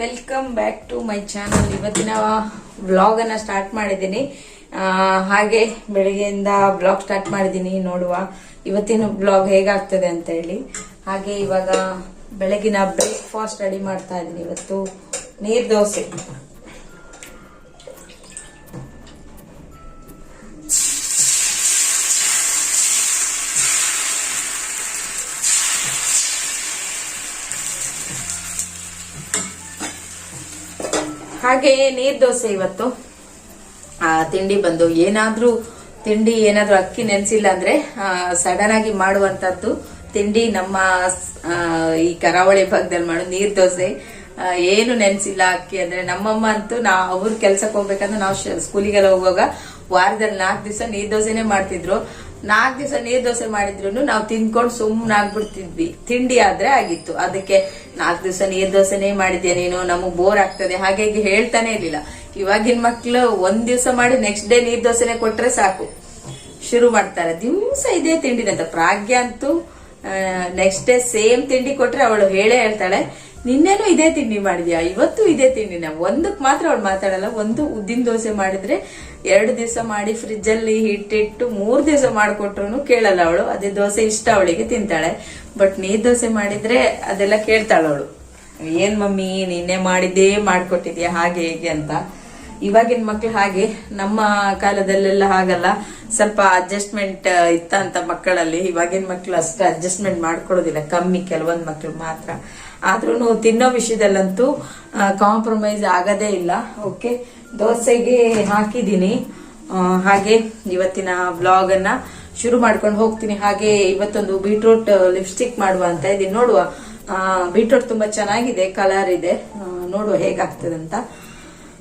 Welcome back to my channel. ಇವತ್ತಿನ vlog ಅನ್ನ start ಮಾಡಿದ್ದೀನಿ. ಹಾಗೆ ಬೆಳಗ್ಗೆಯಿಂದ ಬ್ಲಾಗ್ ಸ್ಟಾರ್ಟ್ ಮಾಡಿದ್ದೀನಿ, ನೋಡುವ. ಇವತ್ತಿನ ಬ್ಲಾಗ್ ಹೇಗಾಗ್ತದೆ ಅಂತ ಹೇಳಿ. ಹಾಗೆ ಇವಾಗ ಬೆಳಗಿನ ಬ್ರೇಕ್ಫಾಸ್ಟ್ ರೆಡಿ ಮಾಡ್ತಾ ಇದ್ದೀನಿ. ಇವತ್ತು ನೀರ್ ದೋಸೆ. ಹಾಗೆ ನೀರ್ ದೋಸೆ ಇವತ್ತು. ಆ, ತಿಂಡಿ ಬಂದು ಏನಾದ್ರೂ ತಿಂಡಿ ಏನಾದ್ರೂ ಅಕ್ಕಿ ನೆನ್ಸಿಲ್ಲ ಅಂದ್ರೆ ಸಡನ್ ಆಗಿ ಮಾಡುವಂತದ್ದು ತಿಂಡಿ ನಮ್ಮ ಈ ಕರಾವಳಿ ಭಾಗದಲ್ಲಿ ಮಾಡೋ ನೀರ್ ದೋಸೆ. ಏನು ನೆನ್ಸಿಲ್ಲ ಅಕ್ಕಿ ಅಂದ್ರೆ ನಮ್ಮಮ್ಮ ಅಂತೂ ನಾ ಅವ್ರ ಕೆಲ್ಸಕ್ಕೆ ಹೋಗ್ಬೇಕಂದ್ರೆ ನಾವು ಸ್ಕೂಲಿಗೆಲ್ಲ ಹೋಗುವಾಗ ವಾರದಲ್ಲಿ ನಾಲ್ಕು ದಿವಸ ನೀರ್ ದೋಸೆನೆ ಮಾಡ್ತಿದ್ರು. ನಾಲ್ಕು ದಿವಸ ನೀರ್ ದೋಸೆ ಮಾಡಿದ್ರು ನಾವು ತಿನ್ಕೊಂಡು ಸುಮ್ಮನೆ ಆಗ್ಬಿಡ್ತಿದ್ವಿ ತಿಂಡಿ ಆದ್ರೆ ಆಗಿತ್ತು. ಅದಕ್ಕೆ ನಾಲ್ಕು ದಿವಸ ನೀರ್ ದೋಸೆನೇ ಮಾಡಿದ್ಯಾ ನೀನು? ನಮಗ್ ಬೋರ್ ಆಗ್ತದೆ. ಹಾಗೆ ಹೇಳ್ತಾನೆ ಇರ್ಲಿಲ್ಲ. ಇವಾಗಿನ ಮಕ್ಳು ಒಂದ್ ದಿವಸ ಮಾಡಿ ನೆಕ್ಸ್ಟ್ ಡೇ ನೀರ್ ದೋಸೆನೆ ಕೊಟ್ರೆ ಸಾಕು. ಶುರು ಮಾಡ್ತಾರೆ. ದಿವ್ಸ ಇದೇ ತಿಂಡಿನಂತ. ಪ್ರಾಗ್ಯ ಅಂತೂ ನೆಕ್ಸ್ಟ್ ಡೇ ಸೇಮ್ ತಿಂಡಿ ಕೊಟ್ರೆ ಅವಳು ಹೇಳೇ ಹೇಳ್ತಾಳೆ, ನಿನ್ನೆನೂ ಇದೇ ತಿಂಡಿ ಮಾಡಿದ್ಯಾ? ಇವತ್ತು ಇದೇ ತಿಂಡಿನ? ಒಂದಕ್ ಮಾತ್ರ ಅವಳು ಮಾತಾಡಲ್ಲ. ಒಂದು ಉದ್ದಿನ ದೋಸೆ ಮಾಡಿದ್ರೆ ಎರಡು ದಿವಸ ಮಾಡಿ ಫ್ರಿಜ್ ಅಲ್ಲಿ ಹಿಟ್ಟಿಟ್ಟು ಮೂರ್ ದಿವಸ ಮಾಡಿಕೊಟ್ರು ಕೇಳಲ್ಲ ಅವಳು. ಅದೇ ದೋಸೆ ಇಷ್ಟ ಅವಳಿಗೆ ತಿಂತಾಳೆ. ಬಟ್ ನೀರ್ ದೋಸೆ ಮಾಡಿದ್ರೆ ಅದೆಲ್ಲ ಕೇಳ್ತಾಳ ಅವಳು. ಏನ್ ಮಮ್ಮಿ, ನಿನ್ನೆ ಮಾಡಿದ್ದೇ ಮಾಡ್ಕೊಟ್ಟಿದ್ಯಾ? ಹಾಗೆ, ಹೇಗೆ ಅಂತ. ಇವಾಗಿನ ಮಕ್ಳು ಹಾಗೆ. ನಮ್ಮ ಕಾಲದಲ್ಲೆಲ್ಲ ಹಾಗಲ್ಲ. ಸ್ವಲ್ಪ ಅಡ್ಜಸ್ಟ್ಮೆಂಟ್ ಇತ್ತಂತ ಮಕ್ಕಳಲ್ಲಿ. ಇವಾಗಿನ ಮಕ್ಳು ಅಷ್ಟು ಅಡ್ಜಸ್ಟ್ಮೆಂಟ್ ಮಾಡ್ಕೊಳ್ಳೋದಿಲ್ಲ ಕಮ್ಮಿ, ಕೆಲವೊಂದು ಮಕ್ಳು ಮಾತ್ರ. ಆದ್ರೂ ತಿನ್ನೋ ವಿಷಯದಲ್ಲಂತೂ ಕಾಂಪ್ರಮೈಸ್ ಆಗದೇ ಇಲ್ಲ. ಓಕೆ ದೋಸೆಗೆ ಹಾಕಿದ್ದೀನಿ. ಹಾಗೆ ಇವತ್ತಿನ ಬ್ಲಾಗ್ ಅನ್ನ ಶುರು ಮಾಡ್ಕೊಂಡು ಹೋಗ್ತೀನಿ. ಹಾಗೆ ಇವತ್ತೊಂದು ಬೀಟ್ರೂಟ್ ಲಿಪ್ಸ್ಟಿಕ್ ಮಾಡುವ ಅಂತ ಇದೀನಿ ನೋಡುವ. ಬೀಟ್ರೂಟ್ ತುಂಬಾ ಚೆನ್ನಾಗಿದೆ ಕಲರ್ ಇದೆ. ನೋಡುವ ಹೇಗಾಗ್ತದೆ ಅಂತ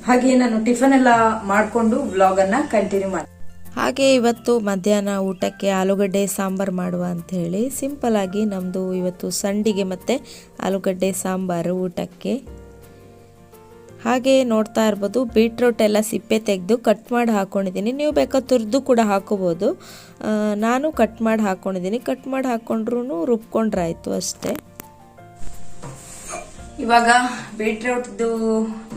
ಹಾಗೆ ನಾನು ಟಿಫನ್ ಎಲ್ಲ ಮಾಡಿಕೊಂಡು ಬ್ಲಾಗ್ ಅನ್ನ ಕಂಟಿನ್ಯೂ ಮಾಡಿ ಹಾಗೆ ಇವತ್ತು ಮಧ್ಯಾಹ್ನ ಊಟಕ್ಕೆ ಆಲೂಗಡ್ಡೆ ಸಾಂಬಾರು ಮಾಡುವ ಅಂತ ಹೇಳಿ ಸಿಂಪಲ್ ಆಗಿ ನಮ್ಮದು ಇವತ್ತು ಸಂಡಿಗೆ ಮತ್ತು ಆಲೂಗಡ್ಡೆ ಸಾಂಬಾರು ಊಟಕ್ಕೆ. ಹಾಗೆ ನೋಡ್ತಾ ಇರ್ಬೋದು. ಬೀಟ್ರೋಟ್ ಎಲ್ಲ ಸಿಪ್ಪೆ ತೆಗೆದು ಕಟ್ ಮಾಡಿ ಹಾಕ್ಕೊಂಡಿದ್ದೀನಿ ನೀವು ಬೇಕಾದ ತುರಿದು ಕೂಡ ಹಾಕೋಬೋದು. ನಾನು ಕಟ್ ಮಾಡಿ ಹಾಕ್ಕೊಂಡಿದ್ದೀನಿ ಕಟ್ ಮಾಡಿ ಹಾಕ್ಕೊಂಡ್ರೂ ರುಬ್ಕೊಂಡ್ರಾಯ್ತು ಅಷ್ಟೇ. ಇವಾಗ ಬೀಟ್ರೂಟ್ದು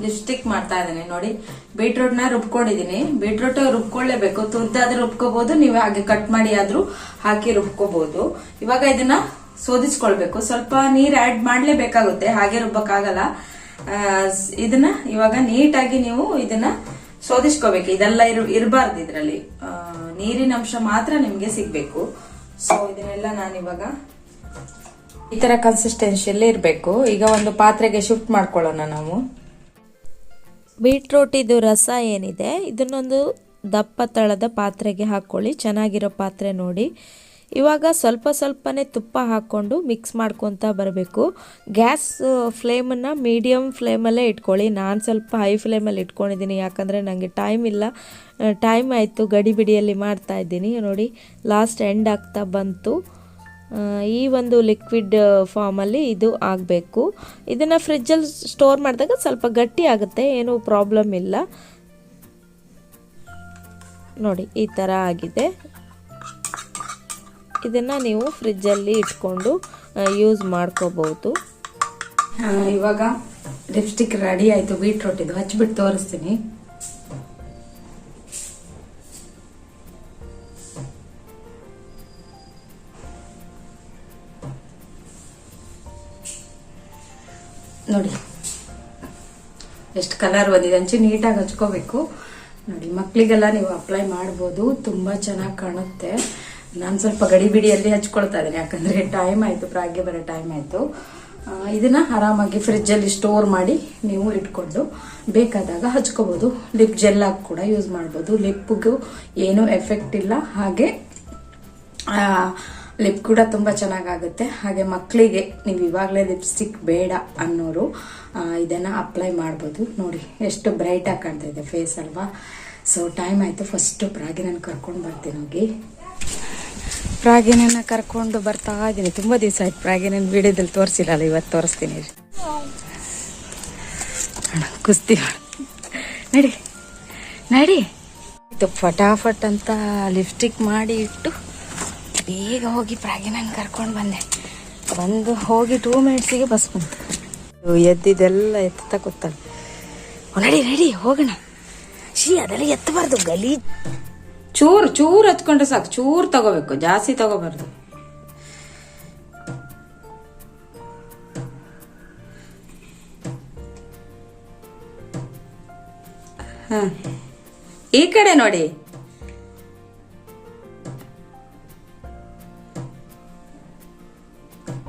ಲಿಪ್ಸ್ಟಿಕ್ ಮಾಡ್ತಾ ಇದ್ದೀನಿ ನೋಡಿ. ಬೀಟ್ರೂಟ್ನ ರುಬ್ಕೊಂಡಿದ್ದೀನಿ. ಬೀಟ್ರೂಟ್ ರುಬ್ಕೊಳ್ಳೇಬೇಕು. ತುರ್ದಾದ್ರೆ ರುಬ್ಕೋಬಹುದು ನೀವು ಹಾಗೆ ಕಟ್ ಮಾಡಿ ಆದ್ರೂ ಹಾಕಿ ರುಬ್ಕೋಬಹುದು ಇವಾಗ ಇದನ್ನ ಸೋದಿಸ್ಕೊಳ್ಬೇಕು. ಸ್ವಲ್ಪ ನೀರ್ ಆಡ್ ಮಾಡ್ಲೇಬೇಕಾಗುತ್ತೆ. ಹಾಗೆ ರುಬ್ಬಕ್ಕಾಗಲ್ಲ. ಇದನ್ನ ಇವಾಗ ನೀಟಾಗಿ ನೀವು ಇದನ್ನ ಸೋದಿಸ್ಕೋಬೇಕು. ಇದೆಲ್ಲ ಇರ್ ಇರಬಾರ್ದು ಇದ್ರಲ್ಲಿ. ನೀರಿನ ಅಂಶ ಮಾತ್ರ ನಿಮ್ಗೆ ಸಿಗ್ಬೇಕು. ಸೊ ಇದನ್ನೆಲ್ಲ ನಾನಿವಾಗ ಈ ತರ ಕನ್ಸಿಸ್ಟೆನ್ಸಿಯಲ್ಲಿ ಇರಬೇಕು. ಈಗ ಒಂದು ಪಾತ್ರೆಗೆ ಶಿಫ್ಟ್ ಮಾಡ್ಕೊಳ್ಳೋಣ ನಾವು. ಬೀಟ್ರೂಟ್ ಇದು ರಸ ಏನಿದೆ, ಇದನ್ನೊಂದು ದಪ್ಪ ತಳದ ಪಾತ್ರೆಗೆ ಹಾಕ್ಕೊಳ್ಳಿ ಚೆನ್ನಾಗಿರೋ ಪಾತ್ರೆ ನೋಡಿ. ಇವಾಗ ಸ್ವಲ್ಪ ಸ್ವಲ್ಪನೇ ತುಪ್ಪ ಹಾಕ್ಕೊಂಡು ಮಿಕ್ಸ್ ಮಾಡ್ಕೊತಾ ಬರಬೇಕು. ಗ್ಯಾಸ್ ಫ್ಲೇಮನ್ನು ಮೀಡಿಯಮ್ ಫ್ಲೇಮಲ್ಲೇ ಇಟ್ಕೊಳ್ಳಿ. ನಾನು ಸ್ವಲ್ಪ ಹೈ ಫ್ಲೇಮಲ್ಲಿ ಇಟ್ಕೊಂಡಿದ್ದೀನಿ, ಯಾಕಂದರೆ ನನಗೆ ಟೈಮ್ ಇಲ್ಲ. ಟೈಮ್ ಆಯಿತು ಗಡಿಬಿಡಿಯಲ್ಲಿ ಮಾಡ್ತಾ ಇದ್ದೀನಿ. ನೋಡಿ, ಲಾಸ್ಟ್ ಎಂಡ್ ಆಗ್ತಾ ಬಂತು. ಈ ಒಂದು ಲಿಕ್ವಿಡ್ ಫಾರ್ಮಲ್ಲಿ ಇದು ಆಗಬೇಕು. ಇದನ್ನು ಫ್ರಿಜ್ಜಲ್ಲಿ ಸ್ಟೋರ್ ಮಾಡಿದಾಗ ಸ್ವಲ್ಪ ಗಟ್ಟಿ ಆಗುತ್ತೆ, ಏನೂ ಪ್ರಾಬ್ಲಮ್ ಇಲ್ಲ. ನೋಡಿ, ಈ ಥರ ಆಗಿದೆ. ಇದನ್ನು ನೀವು ಫ್ರಿಜ್ಜಲ್ಲಿ ಇಟ್ಕೊಂಡು ಯೂಸ್ ಮಾಡ್ಕೋಬಹುದು. ಇವಾಗ ಲಿಪ್ಸ್ಟಿಕ್ ರೆಡಿ ಆಯ್ತು. ಬೀಟ್ರೂಟ್ ಇದು ಹಚ್ಬಿಟ್ಟು ತೋರಿಸ್ತೀನಿ. ನೋಡಿ, ಎಷ್ಟು ಕಲರ್ ಬಂದಿದೆ. ಅಂಚೆ ನೀಟಾಗಿ ಹಚ್ಕೋಬೇಕು. ನೋಡಿ ಮಕ್ಕಳಿಗೆಲ್ಲ ನೀವು ಅಪ್ಲೈ ಮಾಡ್ಬೋದು. ತುಂಬಾ ಚೆನ್ನಾಗಿ ಕಾಣುತ್ತೆ. ನಾನು ಸ್ವಲ್ಪ ಗಡಿಬಿಡಿಯಲ್ಲಿ ಹಚ್ಕೊಳ್ತಾ ಇದ್ದೀನಿ, ಯಾಕಂದ್ರೆ ಟೈಮ್ ಆಯ್ತು, ಪ್ರಾಗ್ಗೆ ಬರೋ ಟೈಮ್ ಆಯ್ತು. ಇದನ್ನು ಆರಾಮಾಗಿ ಫ್ರಿಜ್ಜಲ್ಲಿ ಸ್ಟೋರ್ ಮಾಡಿ ನೀವು ಇಟ್ಕೊಂಡು ಬೇಕಾದಾಗ ಹಚ್ಕೋಬಹುದು ಲಿಪ್ ಜೆಲ್ ಆಗಿ ಕೂಡ ಯೂಸ್ ಮಾಡ್ಬೋದು. ಲಿಪ್ಗೂ ಏನೂ ಎಫೆಕ್ಟ್ ಇಲ್ಲ. ಹಾಗೆ ಲಿಪ್ ಕೂಡ ತುಂಬ ಚೆನ್ನಾಗಾಗುತ್ತೆ. ಹಾಗೆ ಮಕ್ಕಳಿಗೆ ನೀವು ಇವಾಗಲೇ ಲಿಪ್ಸ್ಟಿಕ್ ಬೇಡ ಅನ್ನೋರು ಇದನ್ನು ಅಪ್ಲೈ ಮಾಡ್ಬೋದು. ನೋಡಿ, ಎಷ್ಟು ಬ್ರೈಟ್ ಆಗಿ ಕಾಣ್ತಾ ಇದೆ ಫೇಸ್ ಅಲ್ವಾ. ಸೊ ಟೈಮ್ ಆಯ್ತು. ಫಸ್ಟ್ ನಾನು ಕರ್ಕೊಂಡು ಬರ್ತೀನಿ ಹೋಗಿ. ಪ್ರಾಗಿನ ಕರ್ಕೊಂಡು ಬರ್ತಾ ಇದ್ದೀನಿ. ತುಂಬ ದಿವಸ ಆಯ್ತು ಪ್ರಾಗಿನ ವಿಡಿಯೋದಲ್ಲಿ ತೋರಿಸಿಲ್ಲ ಇವತ್ತು ತೋರಿಸ್ತೀನಿ. ಕುಸ್ತಿ. ನಡಿ ನಡಿ. ಇದು ಫಟಾಫಟ್ ಅಂತ ಲಿಪ್ಸ್ಟಿಕ್ ಮಾಡಿ ಇಟ್ಟು ಬೇಗ ಹೋಗಿ ಪ್ರಾಗಿನ ಕರ್ಕೊಂಡು ಬಂದೆ. ಬಂದು ಹೋಗಿ ಟೂ ಮಿನಿಟ್ಸಿಗೆ ಬಸ್ ಬಂತು. ಎದ್ದಿದ್ದೆಲ್ಲ ಎತ್ತ ಕೂತಾಳೆ. ನಡಿ ನಡಿ, ಹೋಗೋಣ. ಶೀ ಅದೆಲ್ಲ ಎತ್ತಬಾರ್ದು, ಗಲೀಜ್. ಚೂರ್ ಚೂರ್ ಹಚ್ಕೊಂಡ್ರೆ ಸಾಕು. ಚೂರ್ ತಗೋಬೇಕು. ಜಾಸ್ತಿ ತಗೋಬಾರ್ದು. ಹಾಂ. ಈ ಕಡೆ ನೋಡಿ.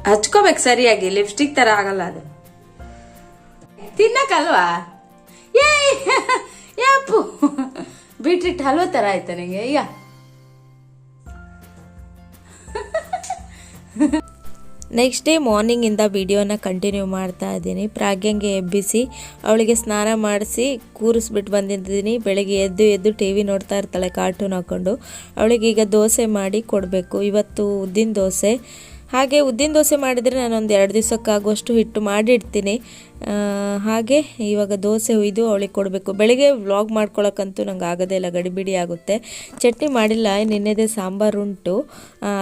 ಹಚ್ಕೋಬೇಕು ಸರಿಯಾಗಿ. ಲಿಪ್ಸ್ಟಿಕ್ ತರ ಆಗಲ್ಲ ಅದು. ತಿನ್ನಕಲ್ವಾ ಏ ಬೀಟ್ರಿಟ್ ಹಲ್ವ ತರ ಆಯ್ತಾ ನಿಂಗೆ? ಈಗ? ನೆಕ್ಸ್ಟ್ ಡೇ ಮಾರ್ನಿಂಗಿಂದ ವಿಡಿಯೋನ ಕಂಟಿನ್ಯೂ ಮಾಡ್ತಾ ಇದ್ದೀನಿ. ಪ್ರಾಗ್ಯಂಗೆ ಎಬ್ಬಿಸಿ, ಅವಳಿಗೆ ಸ್ನಾನ ಮಾಡಿಸಿ ಕೂರಿಸ್ಬಿಟ್ಟು ಬಂದಿದ್ದೀನಿ. ಬೆಳಗ್ಗೆ ಎದ್ದು ಎದ್ದು ಟಿ ವಿ ನೋಡ್ತಾ ಇರ್ತಾಳೆ ಕಾರ್ಟೂನ್ ಹಾಕ್ಕೊಂಡು ಅವಳಿಗೆ ಈಗ ದೋಸೆ ಮಾಡಿ ಕೊಡಬೇಕು. ಇವತ್ತು ಉದ್ದಿನ ದೋಸೆ. ಹಾಗೆ ಉದ್ದಿನ ದೋಸೆ ಮಾಡಿದರೆ ನಾನೊಂದು ಎರಡು ದಿವಸಕ್ಕಾಗುವಷ್ಟು ಹಿಟ್ಟು ಮಾಡಿಡ್ತೀನಿ. ಹಾಗೆ ಇವಾಗ ದೋಸೆ ಹುಯ್ದು ಅವಳಿಗೆ ಕೊಡಬೇಕು. ಬೆಳಗ್ಗೆ ವ್ಲಾಗ್ ಮಾಡ್ಕೊಳಕ್ಕಂತೂ ನಂಗೆ ಆಗೋದೇ ಇಲ್ಲ, ಗಡಿಬಿಡಿ ಆಗುತ್ತೆ. ಚಟ್ನಿ ಮಾಡಿಲ್ಲ, ನಿನ್ನೆದೇ ಸಾಂಬಾರು ಉಂಟು.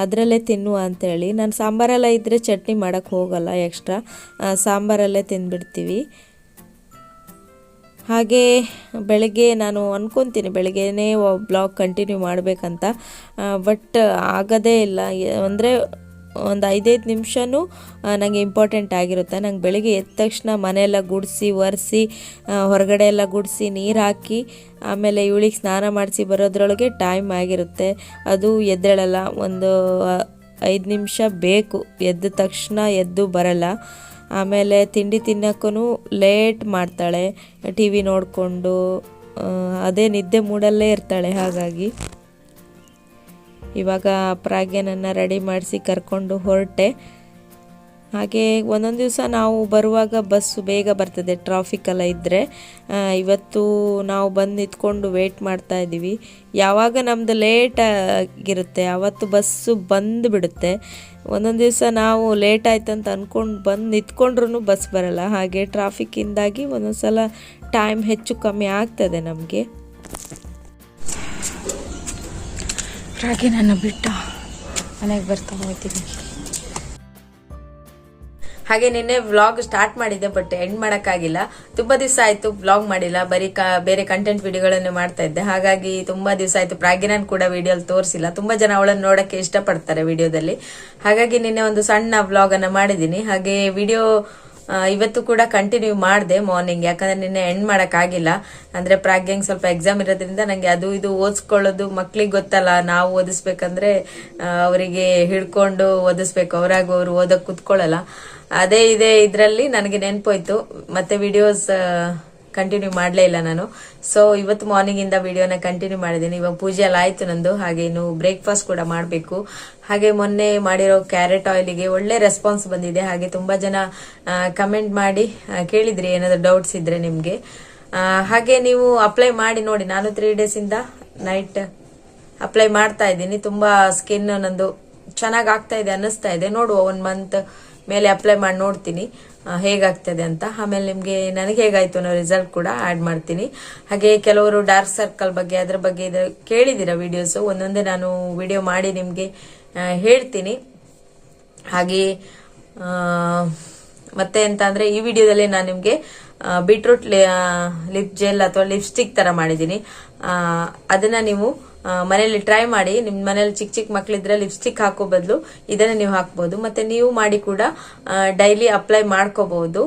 ಅದರಲ್ಲೇ ತಿನ್ನುವ ಅಂಥೇಳಿ ನಾನು ಸಾಂಬಾರೆಲ್ಲ ಇದ್ದರೆ ಚಟ್ನಿ ಮಾಡೋಕ್ಕೆ ಹೋಗಲ್ಲ ಎಕ್ಸ್ಟ್ರಾ. ಸಾಂಬಾರಲ್ಲೇ ತಿಂದುಬಿಡ್ತೀವಿ. ಹಾಗೆ ಬೆಳಗ್ಗೆ ನಾನು ಅಂದ್ಕೊತೀನಿ ಬೆಳಗ್ಗೆನೇ ಬ್ಲಾಗ್ ಕಂಟಿನ್ಯೂ ಮಾಡಬೇಕಂತ. ಬಟ್ ಆಗೋದೇ ಇಲ್ಲ. ಅಂದರೆ ಒಂದು ಐದೈದು ನಿಮಿಷನೂ ನನಗೆ ಇಂಪಾರ್ಟೆಂಟ್ ಆಗಿರುತ್ತೆ. ನಂಗೆ ಬೆಳಿಗ್ಗೆ ಎದ್ದ ತಕ್ಷಣ ಮನೆಯೆಲ್ಲ ಗುಡಿಸಿ, ಒರೆಸಿ ಹೊರಗಡೆ ಎಲ್ಲ ಗುಡಿಸಿ, ನೀರು ಹಾಕಿ, ಆಮೇಲೆ ಇವಳಿಗೆ ಸ್ನಾನ ಮಾಡಿಸಿ ಬರೋದ್ರೊಳಗೆ ಟೈಮ್ ಆಗಿರುತ್ತೆ. ಅದು ಎದ್ದೇಳಲ್ಲ, ಒಂದು ಐದು ನಿಮಿಷ ಬೇಕು. ಎದ್ದ ತಕ್ಷಣ ಎದ್ದು ಬರಲ್ಲ. ಆಮೇಲೆ ತಿಂಡಿ ತಿನ್ನೋಕ್ಕೂ ಲೇಟ್ ಮಾಡ್ತಾಳೆ. ಟಿ ವಿ ನೋಡಿಕೊಂಡು ಅದೇ ನಿದ್ದೆ ಮೂಡಲ್ಲೇ ಇರ್ತಾಳೆ, ಹಾಗಾಗಿ. ಇವಾಗ ಪ್ರಾಗ್ಯನನ್ನು ರೆಡಿ ಮಾಡಿಸಿ ಕರ್ಕೊಂಡು ಹೊರಟೆ. ಹಾಗೆ ಒಂದೊಂದು ದಿವಸ ನಾವು ಬರುವಾಗ ಬಸ್ಸು ಬೇಗ ಬರ್ತದೆ ಟ್ರಾಫಿಕ್ ಎಲ್ಲ ಇದ್ದರೆ ಇವತ್ತು ನಾವು ಬಂದು ನಿಂತ್ಕೊಂಡು ವೇಟ್ ಮಾಡ್ತಾ ಇದ್ದೀವಿ. ಯಾವಾಗ ನಮ್ಮದು ಲೇಟ್ ಆಗಿರುತ್ತೆ ಆವತ್ತು ಬಸ್ಸು ಬಂದು ಬಿಡುತ್ತೆ. ಒಂದೊಂದು ದಿವಸ ನಾವು ಲೇಟ್ ಆಯ್ತು ಅಂತ ಅಂದ್ಕೊಂಡು ಬಂದು ನಿಂತ್ಕೊಂಡ್ರೂ ಬಸ್ ಬರಲ್ಲ. ಹಾಗೆ ಟ್ರಾಫಿಕ್ಕಿಂದಾಗಿ ಒಂದೊಂದು ಸಲ ಟೈಮ್ ಹೆಚ್ಚು ಕಮ್ಮಿ ಆಗ್ತದೆ ನಮಗೆ. ರಾಗಿ ನಾನು ಬಿಟ್ಟ. ಮನೆಗೆ ಬರ್ತಾ ಹೋಗ್ತೀನಿ. ಹಾಗೆ ನಿನ್ನೆ ವ್ಲಾಗ್ ಸ್ಟಾರ್ಟ್ ಮಾಡಿದ್ದೆ ಬಟ್ ಎಂಡ್ ಮಾಡೋಕ್ಕಾಗಿಲ್ಲ. ತುಂಬಾ ದಿವಸ ಆಯ್ತು ವ್ಲಾಗ್ ಮಾಡಿಲ್ಲ. ಬರೀ ಕ- ಬೇರೆ ಕಂಟೆಂಟ್ ವಿಡಿಯೋಗಳನ್ನು ಮಾಡ್ತಾ ಇದ್ದೆ. ಹಾಗಾಗಿ ತುಂಬಾ ದಿವಸ ಆಯ್ತು. ಪ್ರಾಗಿನನ್ ಕೂಡ ವಿಡಿಯೋಲಿ ತೋರಿಸಿಲ್ಲ. ತುಂಬಾ ಜನ ಅವಳನ್ನು ನೋಡಕ್ಕೆ ಇಷ್ಟಪಡ್ತಾರೆ ವಿಡಿಯೋದಲ್ಲಿ ಹಾಗಾಗಿ ನಿನ್ನೆ ಒಂದು ಸಣ್ಣ ವ್ಲಾಗನ್ನು ಮಾಡಿದ್ದೀನಿ. ಹಾಗೆ ವಿಡಿಯೋ ಇವತ್ತು ಕೂಡ ಕಂಟಿನ್ಯೂ ಮಾಡಿದೆ ಮಾರ್ನಿಂಗ್ ಯಾಕಂದ್ರೆ ನಿನ್ನೆ ಎಂಡ್ ಮಾಡಕ್ ಆಗಿಲ್ಲ ಅಂದ್ರೆ ಪ್ರಾಗ್ಯಂಗ್ ಸ್ವಲ್ಪ ಎಕ್ಸಾಮ್ ಇರೋದ್ರಿಂದ ನಂಗೆ ಅದು ಇದು ಓದಿಸ್ಕೊಳ್ಳೋದು ಮಕ್ಳಿಗೆ ಗೊತ್ತಲ್ಲ, ನಾವು ಓದಿಸ್ಬೇಕಂದ್ರೆ ಅವರಿಗೆ ಹಿಡ್ಕೊಂಡು ಓದಿಸ್ಬೇಕು, ಅವರಾಗ ಅವ್ರು ಓದಕ್ ಕುತ್ಕೊಳ್ಳಲ್ಲ. ಅದೇ ಇದೆ ಇದ್ರಲ್ಲಿ ನನಗೆ ನೆನಪೋಯ್ತು. ಮತ್ತೆ ವಿಡಿಯೋಸ್ ಕಂಟಿನ್ಯೂ ಮಾಡಲೇ ಇಲ್ಲ ನಾನು. ಸೊ ಇವತ್ತು ಮಾರ್ನಿಂಗ್ ಇಂದ ವಿಡಿಯೋನ ಕಂಟಿನ್ಯೂ ಮಾಡಿದ್ದೀನಿ. ಇವಾಗ ಪೂಜೆ ಎಲ್ಲ ಆಯ್ತು ನಂದು. ಹಾಗೆ ಇನ್ನು ಬ್ರೇಕ್ಫಾಸ್ಟ್ ಕೂಡ ಮಾಡಬೇಕು. ಹಾಗೆ ಮೊನ್ನೆ ಮಾಡಿರೋ ಕ್ಯಾರೆಟ್ ಆಯಿಲಿಗೆ ಒಳ್ಳೆ ರೆಸ್ಪಾನ್ಸ್ ಬಂದಿದೆ. ಹಾಗೆ ತುಂಬಾ ಜನ ಕಮೆಂಟ್ ಮಾಡಿ ಕೇಳಿದ್ರಿ ಏನಾದ್ರು ಡೌಟ್ಸ್ ಇದ್ರೆ ನಿಮಗೆ. ಹಾಗೆ ನೀವು ಅಪ್ಲೈ ಮಾಡಿ ನೋಡಿ. ನಾನು ತ್ರೀ ಡೇಸ್ ಇಂದ ನೈಟ್ ಅಪ್ಲೈ ಮಾಡ್ತಾ ಇದ್ದೀನಿ. ತುಂಬಾ ಸ್ಕಿನ್ ನಂದು ಚೆನ್ನಾಗಿ ಆಗ್ತಾ ಇದೆ, ಅನ್ನಿಸ್ತಾ ಇದೆ. ನೋಡುವ ಒನ್ ಮಂತ್ ಮೇಲೆ ಅಪ್ಲೈ ಮಾಡಿ ನೋಡ್ತೀನಿ ಹೇಗಾಗ್ತದೆ ಅಂತ. ಆಮೇಲೆ ನಿಮಗೆ ನನಗೆ ಹೇಗಾಯ್ತು ಅನ್ನೋ ರಿಸಲ್ಟ್ ಕೂಡ ಆ್ಯಡ್ ಮಾಡ್ತೀನಿ. ಹಾಗೆ ಕೆಲವರು ಡಾರ್ಕ್ ಸರ್ಕಲ್ ಬಗ್ಗೆ, ಅದ್ರ ಬಗ್ಗೆ ಇದ್ರ ಕೇಳಿದಿರ ವಿಡಿಯೋಸು ಒಂದೊಂದೇ ನಾನು ವಿಡಿಯೋ ಮಾಡಿ ನಿಮಗೆ ಹೇಳ್ತೀನಿ. ಹಾಗೆ ಮತ್ತೆ ಎಂತ ಅಂದ್ರೆ ಈ ವಿಡಿಯೋದಲ್ಲಿ ನಾನು ನಿಮ್ಗೆ ಬೀಟ್ರೂಟ್ ಲಿಪ್ ಜೆಲ್ ಅಥವಾ ಲಿಪ್ಸ್ಟಿಕ್ ತರ ಮಾಡಿದ್ದೀನಿ. ಅದನ್ನ ನೀವು ಮನೆಯಲ್ಲಿ ಟ್ರೈ ಮಾಡಿ, ನಿಮ್ ಮನೇಲಿ ಚಿಕ್ಕ ಚಿಕ್ಕ ಮಕ್ಳಿದ್ರೆ ಲಿಪ್ಸ್ಟಿಕ್ ಹಾಕೋ ಬದಲು ಇದನ್ನ ನೀವು ಹಾಕ್ಬೋದು. ಮತ್ತೆ ನೀವು ಮಾಡಿ ಕೂಡ ಡೈಲಿ ಅಪ್ಲೈ ಮಾಡ್ಕೋಬಹುದು.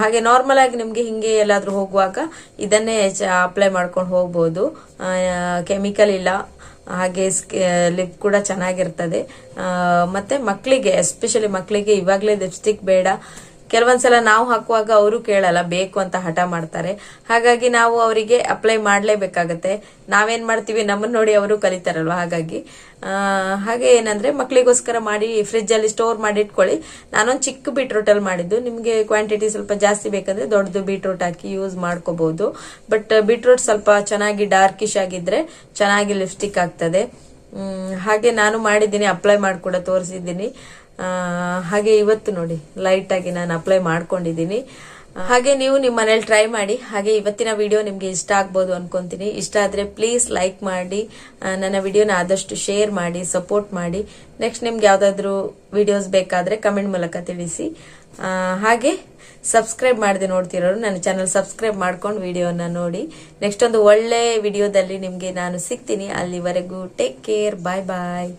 ಹಾಗೆ ನಾರ್ಮಲ್ ಆಗಿ ನಿಮ್ಗೆ ಹಿಂಗೆ ಎಲ್ಲಾದ್ರೂ ಹೋಗುವಾಗ ಇದನ್ನೇ ಅಪ್ಲೈ ಮಾಡ್ಕೊಂಡು ಹೋಗ್ಬೋದು. ಕೆಮಿಕಲ್ ಇಲ್ಲ. ಹಾಗೆ ಲಿಪ್ ಕೂಡ ಚೆನ್ನಾಗಿರ್ತದೆ. ಮತ್ತೆ ಮಕ್ಕಳಿಗೆ ಎಸ್ಪೆಷಲಿ ಮಕ್ಕಳಿಗೆ ಇವಾಗಲೇ ಲಿಪ್ಸ್ಟಿಕ್ ಬೇಡ. ಕೆಲವೊಂದ್ಸಲ ನಾವು ಹಾಕುವಾಗ ಅವರು ಕೇಳಲ್ಲ, ಬೇಕು ಅಂತ ಹಠ ಮಾಡ್ತಾರೆ. ಹಾಗಾಗಿ ನಾವು ಅವರಿಗೆ ಅಪ್ಲೈ ಮಾಡಲೇಬೇಕಾಗತ್ತೆ. ನಾವೇನ್ ಮಾಡ್ತೀವಿ ನಮ್ಮನ್ನ ನೋಡಿ ಅವರು ಕಲಿತಾರಲ್ವ? ಹಾಗಾಗಿ ಹಾಗೆ ಏನಂದ್ರೆ ಮಕ್ಕಳಿಗೋಸ್ಕರ ಮಾಡಿ ಫ್ರಿಜ್ ಅಲ್ಲಿ ಸ್ಟೋರ್ ಮಾಡಿ ಇಟ್ಕೊಳ್ಳಿ ನಾನೊಂದು ಚಿಕ್ಕ ಬೀಟ್ರೂಟ್ ಅಲ್ಲಿ ಮಾಡಿದ್ದು. ನಿಮಗೆ ಕ್ವಾಂಟಿಟಿ ಸ್ವಲ್ಪ ಜಾಸ್ತಿ ಬೇಕಂದ್ರೆ ದೊಡ್ಡದು ಬೀಟ್ರೂಟ್ ಹಾಕಿ ಯೂಸ್ ಮಾಡ್ಕೋಬಹುದು ಬಟ್ ಬೀಟ್ರೂಟ್ ಸ್ವಲ್ಪ ಚೆನ್ನಾಗಿ ಡಾರ್ಕಿಶ್ ಆಗಿದ್ರೆ ಚೆನ್ನಾಗಿ ಲಿಪ್ಸ್ಟಿಕ್ ಆಗ್ತದೆ. ಹಾಗೆ ನಾನು ಮಾಡಿದ್ದೀನಿ ಅಪ್ಲೈ ಮಾಡಿ ಕೂಡ ತೋರಿಸಿದ್ದೀನಿ. ಹಾಗೆ ಇವತ್ತು ನೋಡಿ ಲೈಟ್ ಆಗಿ ನಾನು ಅಪ್ಲೈ ಮಾಡ್ಕೊಂಡಿದ್ದೀನಿ. ಹಾಗೆ ನೀವು ನಿಮ್ಮ ಮನೇಲಿ ಟ್ರೈ ಮಾಡಿ, ಹಾಗೆ ಇವತ್ತಿನ ವಿಡಿಯೋ ನಿಮಗೆ ಇಷ್ಟ ಆಗ್ಬೋದು ಅನ್ಕೊಂತೀನಿ. ಇಷ್ಟ ಆದರೆ ಪ್ಲೀಸ್ ಲೈಕ್ ಮಾಡಿ ನನ್ನ ವಿಡಿಯೋನ ಆದಷ್ಟು ಶೇರ್ ಮಾಡಿ ಸಪೋರ್ಟ್ ಮಾಡಿ. ನೆಕ್ಸ್ಟ್ ನಿಮ್ಗೆ ಯಾವುದಾದ್ರೂ ವಿಡಿಯೋಸ್ ಬೇಕಾದ್ರೆ ಕಮೆಂಟ್ ಮೂಲಕ ತಿಳಿಸಿ. ಹಾಗೆ ಸಬ್ಸ್ಕ್ರೈಬ್ ಮಾಡದೆ ನೋಡ್ತಿರೋರು, ನನ್ನ ಚಾನಲ್ ಸಬ್ಸ್ಕ್ರೈಬ್ ಮಾಡ್ಕೊಂಡು ವಿಡಿಯೋನ ನೋಡಿ. ನೆಕ್ಸ್ಟ್ ಒಂದು ಒಳ್ಳೆ ವಿಡಿಯೋದಲ್ಲಿ ನಿಮಗೆ ನಾನು ಸಿಗ್ತೀನಿ. ಅಲ್ಲಿವರೆಗೂ ಟೇಕ್ ಕೇರ್ ಬಾಯ್ ಬಾಯ್